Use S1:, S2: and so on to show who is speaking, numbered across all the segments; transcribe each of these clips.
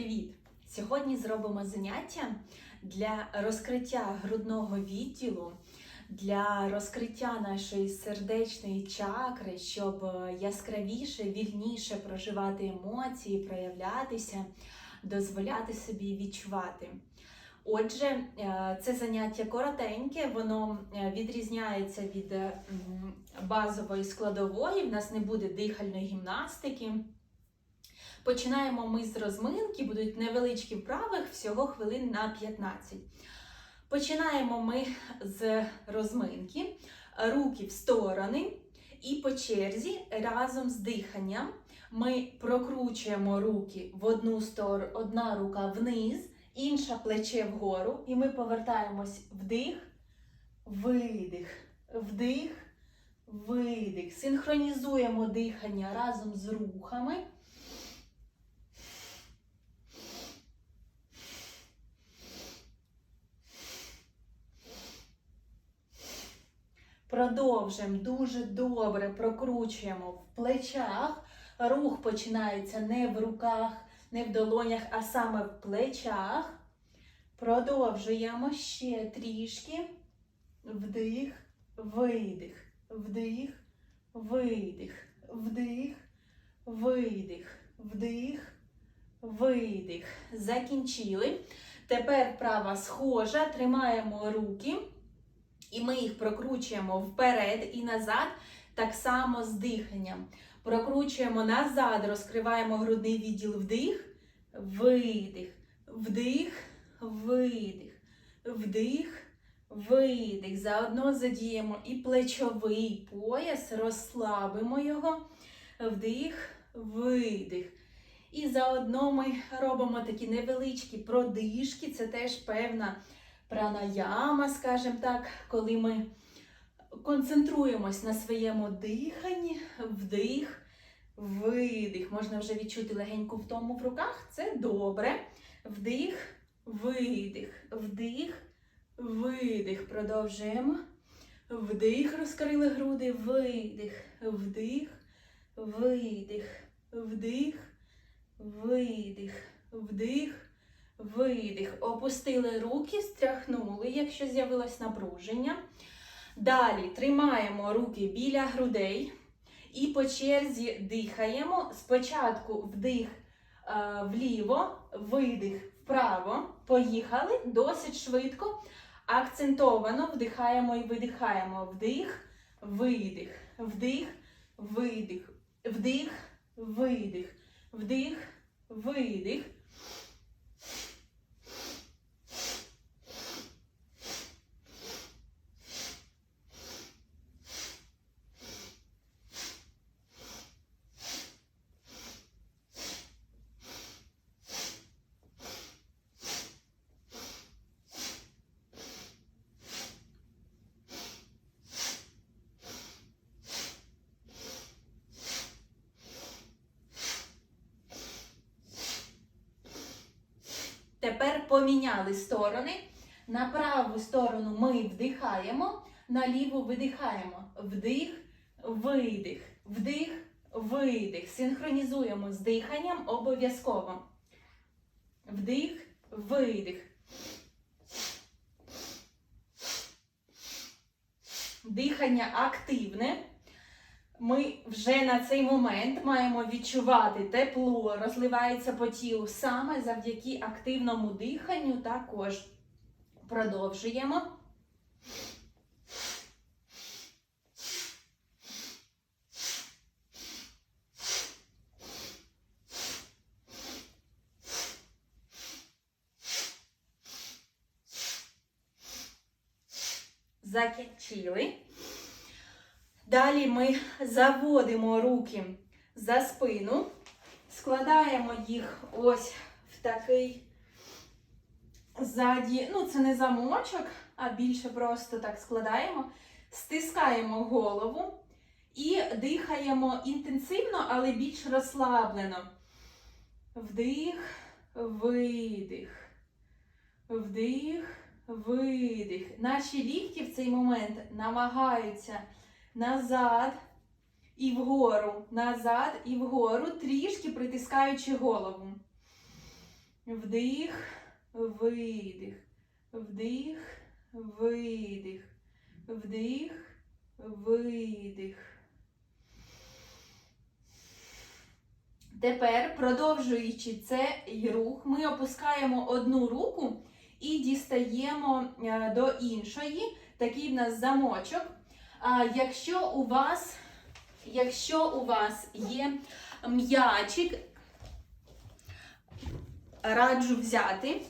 S1: привіт! Сьогодні зробимо заняття для розкриття грудного відділу, для розкриття нашої сердечної чакри, щоб яскравіше, вільніше проживати емоції, проявлятися, дозволяти собі відчувати. Отже, е, це заняття коротеньке, воно е, відрізняється від е, базової складової. В нас не буде дихальної гімнастики. Починаємо ми з розминки, будуть невеличкі вправи, всього хвилин на 15. Починаємо ми з розминки, руки в сторони, і по черзі разом з диханням ми прокручуємо руки в одну сторону, одна рука вниз, інша плече вгору, і ми повертаємось вдих, видих, вдих, видих. Синхронізуємо дихання разом з рухами. Продовжуємо дуже добре прокручуємо в плечах. Рух починається не в руках, не в долонях, а саме в плечах. Продовжуємо ще трішки. Вдих, видих, вдих, видих, вдих, видих, вдих, видих. Закінчили. Тепер права схожа. Тримаємо руки. І ми їх прокручуємо вперед і назад, так само з диханням. Прокручуємо назад, розкриваємо грудний відділ вдих, видих, вдих, видих, вдих, видих. Заодно задіємо і плечовий пояс, розслабимо його, вдих, видих. І заодно ми робимо такі невеличкі продишки, це теж певна пранаяма, скажімо так, коли ми концентруємось на своєму диханні, вдих, видих. Можна вже відчути легеньку втому в руках, це добре. Вдих, видих, вдих, видих. Продовжуємо. Вдих, розкрили груди, видих, вдих, видих, вдих, видих, вдих. Видих. Опустили руки, стряхнули, якщо з'явилось напруження. Далі тримаємо руки біля грудей і по черзі дихаємо. Спочатку вдих е, вліво, видих вправо. Поїхали досить швидко. Акцентовано вдихаємо і видихаємо. Вдих, видих, вдих, видих, вдих, видих, вдих, видих. Тепер поміняли сторони. На праву сторону ми вдихаємо, на ліву видихаємо. Вдих, видих, вдих, видих. Синхронізуємо з диханням обов'язково. Вдих, видих. Дихання активне. Ми вже на цей момент маємо відчувати тепло, розливається по тілу саме завдяки активному диханню. Також продовжуємо. Закінчили. Далі ми заводимо руки за спину, складаємо їх ось в такий ззаді, ну це не замочок, а більше просто так складаємо, стискаємо голову і дихаємо інтенсивно, але більш розслаблено. Вдих, видих, вдих, видих. Наші лікті в цей момент намагаються назад і вгору, назад і вгору, трішки притискаючи голову. Вдих, видих, вдих, видих, вдих, видих. Тепер, продовжуючи цей рух, ми опускаємо одну руку і дістаємо е, до іншої. Такий в нас замочок. Якщо у вас, якщо у вас є м'ячик, раджу взяти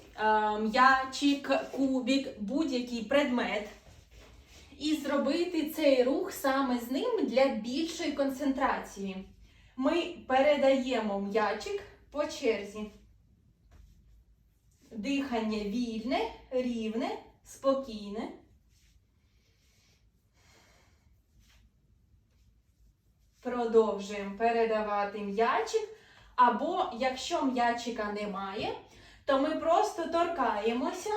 S1: м'ячик, кубик, будь-який предмет. І зробити цей рух саме з ним для більшої концентрації. Ми передаємо м'ячик по черзі. Дихання вільне, рівне, спокійне. Продовжуємо передавати м'ячик. Або якщо м'ячика немає, то ми просто торкаємося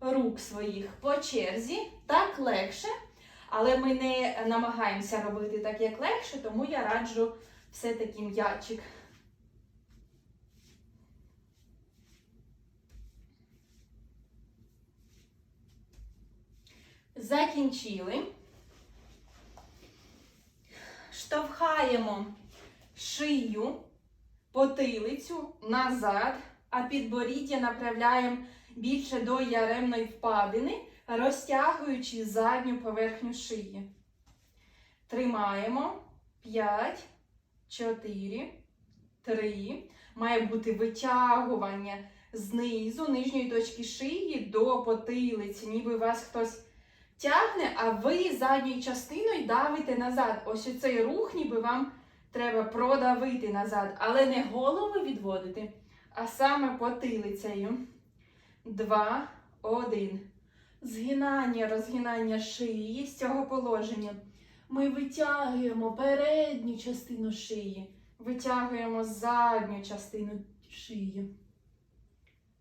S1: рук своїх по черзі, так легше. Але ми не намагаємося робити так, як легше, тому я раджу все-таки м'ячик. Закінчили. Штовхаємо шию, потилицю назад, а підборіддя направляємо більше до яремної впадини, розтягуючи задню поверхню шиї. Тримаємо 5, 4, 3. Має бути витягування знизу нижньої точки шиї до потилиці, ніби вас хтось тягне, а ви задньою частиною давите назад. Ось у цей рух, ніби вам треба продавити назад, але не голову відводити, а саме потилицею. Два, один. Згинання, розгинання шиї з цього положення. Ми витягуємо передню частину шиї, витягуємо задню частину шиї.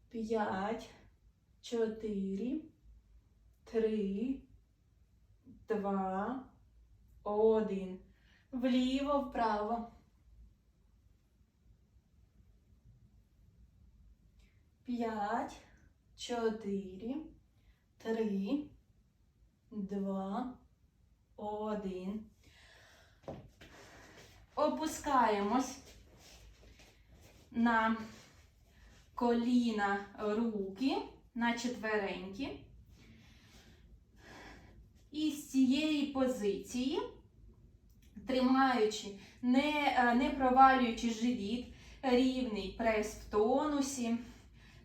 S1: П'ять, чотири, три, два, один. Вліво, вправо. П'ять, чотири, три, два, один. Опускаємось на коліна руки на четверенькі. І з цієї позиції, тримаючи, не, е, не провалюючи живіт, рівний прес в тонусі,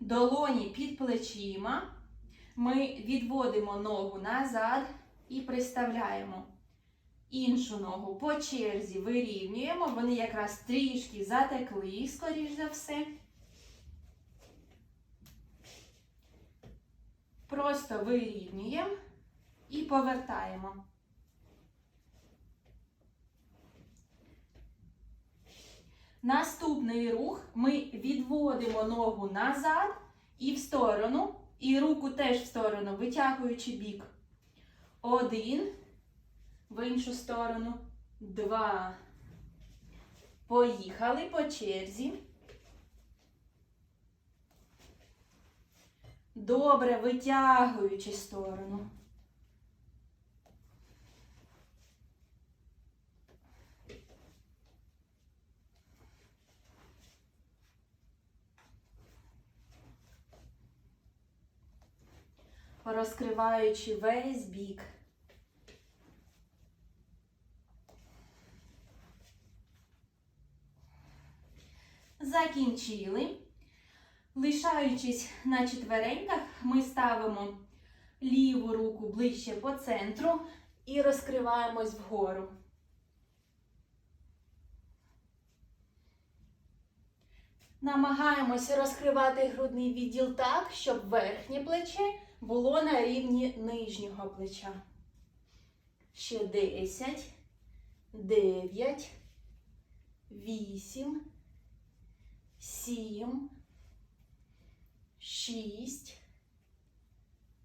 S1: долоні під плечима, ми відводимо ногу назад і приставляємо іншу ногу по черзі вирівнюємо. Вони якраз трішки затекли, скоріш за все. Просто вирівнюємо і повертаємо. Наступний рух ми відводимо ногу назад і в сторону, і руку теж в сторону, витягуючи бік. Один, в іншу сторону, два. Поїхали по черзі. Добре, витягуючи сторону. Розкриваючи весь бік. Закінчили. Лишаючись на четвереньках, ми ставимо ліву руку ближче по центру і розкриваємось вгору. Намагаємося розкривати грудний відділ так, щоб верхнє плече було на рівні нижнього плеча. Ще 10, 9, 8, 7, 6,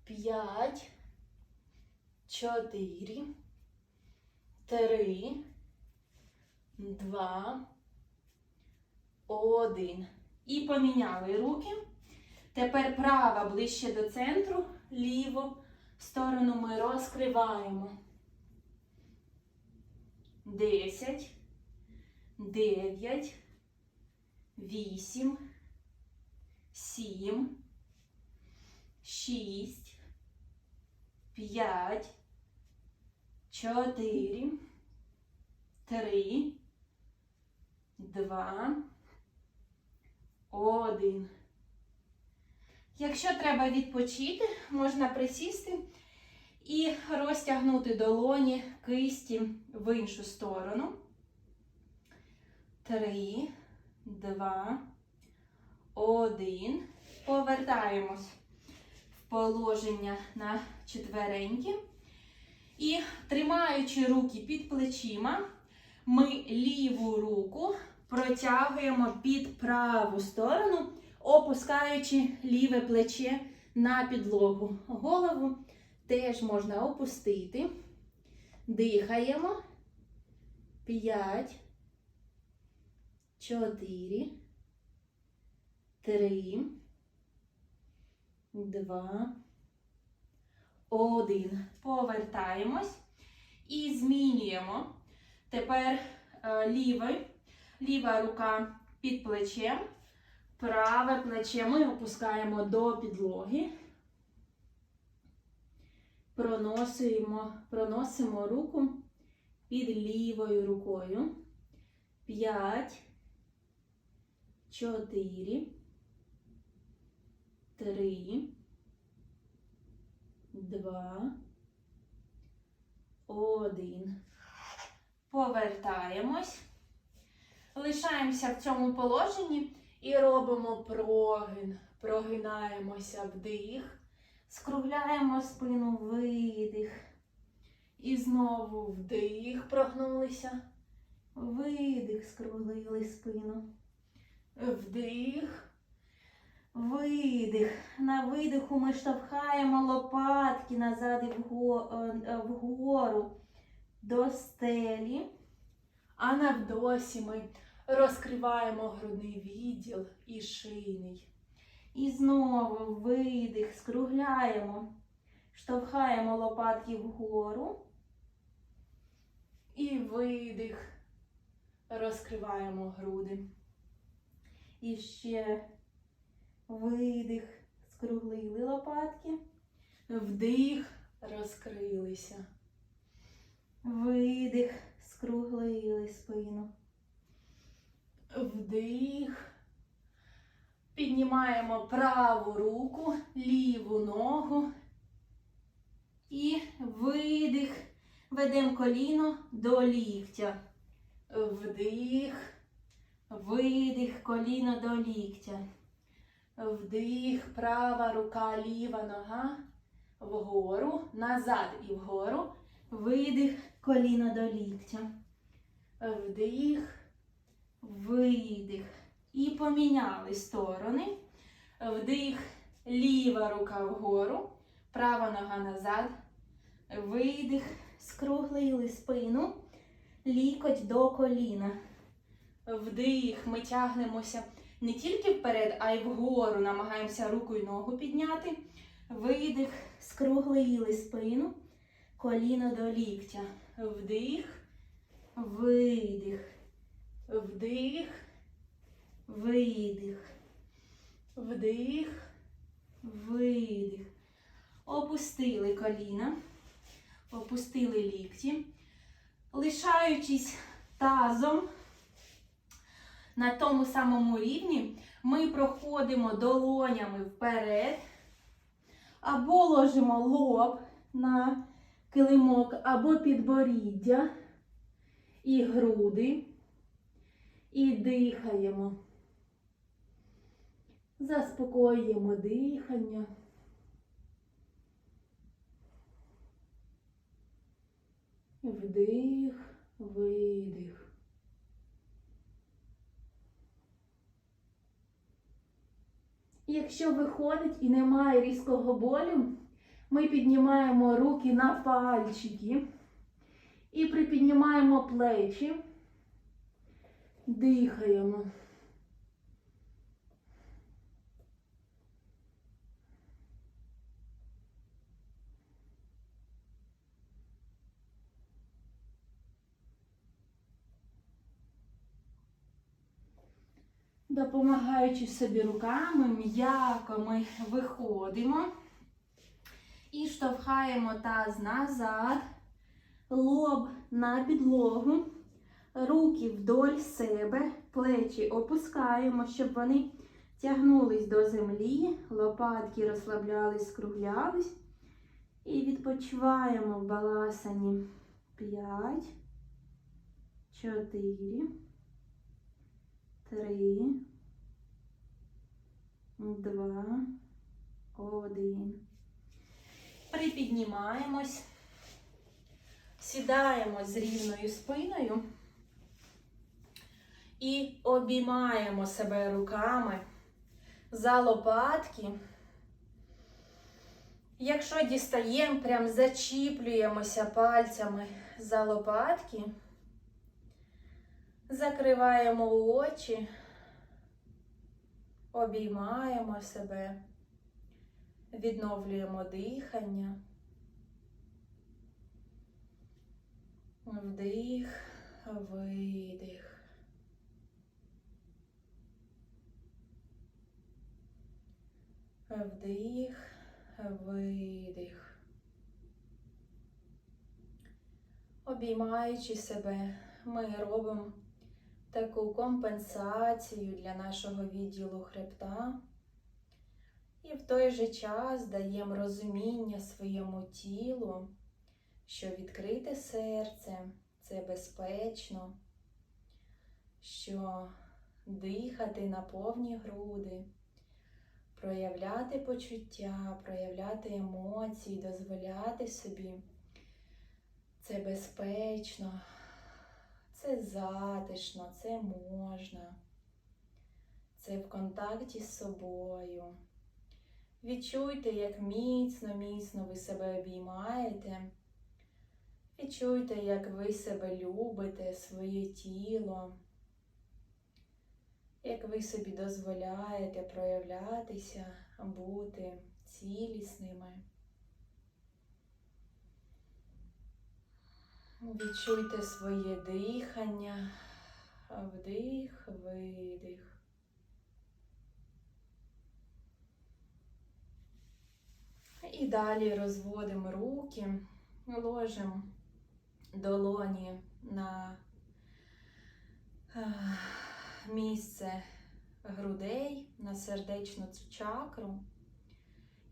S1: 5, 4, 3, 2, 1. І поміняли руки. Тепер права ближче до центру, ліву сторону ми розкриваємо. 10, 9, 8, 7, 6, 5, 4, 3, 2, 1. Якщо треба відпочити, можна присісти і розтягнути долоні кисті в іншу сторону. Три, два, один. Повертаємось в положення на четверенькі. І тримаючи руки під плечима, ми ліву руку протягуємо під праву сторону, опускаючи ліве плече на підлогу. Голову теж можна опустити. Дихаємо. П'ять, чотири, три, два, один. Повертаємось і змінюємо. Тепер е, лівий, ліва рука під плечем, праве плече ми опускаємо до підлоги. Проносимо, проносимо руку під лівою рукою. П'ять, чотири, три, два, один. Повертаємось. Лишаємося в цьому положенні і робимо прогин. Прогинаємося вдих. Скругляємо спину, видих. І знову вдих, прогнулися. Видих, скруглили спину. Вдих. Видих. На видиху ми штовхаємо лопатки назад і вгору до стелі. А на вдосі ми розкриваємо грудний відділ і шийний. І знову видих, скругляємо, штовхаємо лопатки вгору. І видих, розкриваємо груди. І ще видих, скруглили лопатки, вдих, розкрилися. Видих, скруглили спину. Вдих. Піднімаємо праву руку, ліву ногу. І видих. Ведемо коліно до ліктя. Вдих. Видих, коліно до ліктя. Вдих, права рука, ліва нога. Вгору, назад і вгору. Видих, коліно до ліктя. Вдих, видих. І поміняли сторони. Вдих, ліва рука вгору, права нога назад. Видих, скруглили спину, лікоть до коліна. Вдих, ми тягнемося не тільки вперед, а й вгору. Намагаємося руку і ногу підняти. Видих, скруглили спину, коліно до ліктя. Вдих, видих, вдих. Видих. Вдих. Видих. Опустили коліна. Опустили лікті. Лишаючись тазом на тому самому рівні, ми проходимо долонями вперед. Або ложимо лоб на килимок, або підборіддя і груди. І дихаємо. Заспокоюємо дихання. Вдих, видих. Якщо виходить і немає різкого болю, ми піднімаємо руки на пальчики і припіднімаємо плечі, дихаємо. Допомагаючи собі руками, м'яко ми виходимо і штовхаємо таз назад, лоб на підлогу руки вдоль себе, плечі опускаємо, щоб вони тягнулись до землі, лопатки розслаблялись, скруглялись. І відпочиваємо в баласані 5, 4, 3, 2, 1. Припіднімаємось, сідаємо з рівною спиною і обіймаємо себе руками за лопатки. Якщо дістаємо, прям зачіплюємося пальцями за лопатки, закриваємо очі, обіймаємо себе, відновлюємо дихання. Вдих, видих. Вдих, видих. Обіймаючи себе, ми робимо таку компенсацію для нашого відділу хребта. І в той же час даємо розуміння своєму тілу, що відкрите серце це безпечно, що дихати на повні груди проявляти почуття, проявляти емоції, дозволяти собі. Це безпечно, це затишно, це можна, це в контакті з собою. Відчуйте, як міцно, міцно ви себе обіймаєте. Відчуйте, як ви себе любите, своє тіло як ви собі дозволяєте проявлятися, бути цілісними. Відчуйте своє дихання, вдих, видих. І далі розводимо руки, ложимо долоні на місце грудей на сердечну чакру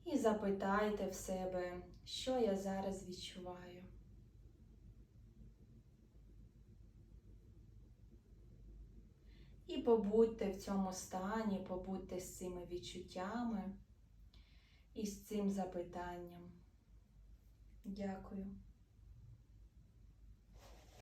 S1: і запитайте в себе, що я зараз відчуваю. І побудьте в цьому стані, побудьте з цими відчуттями і з цим запитанням. Дякую.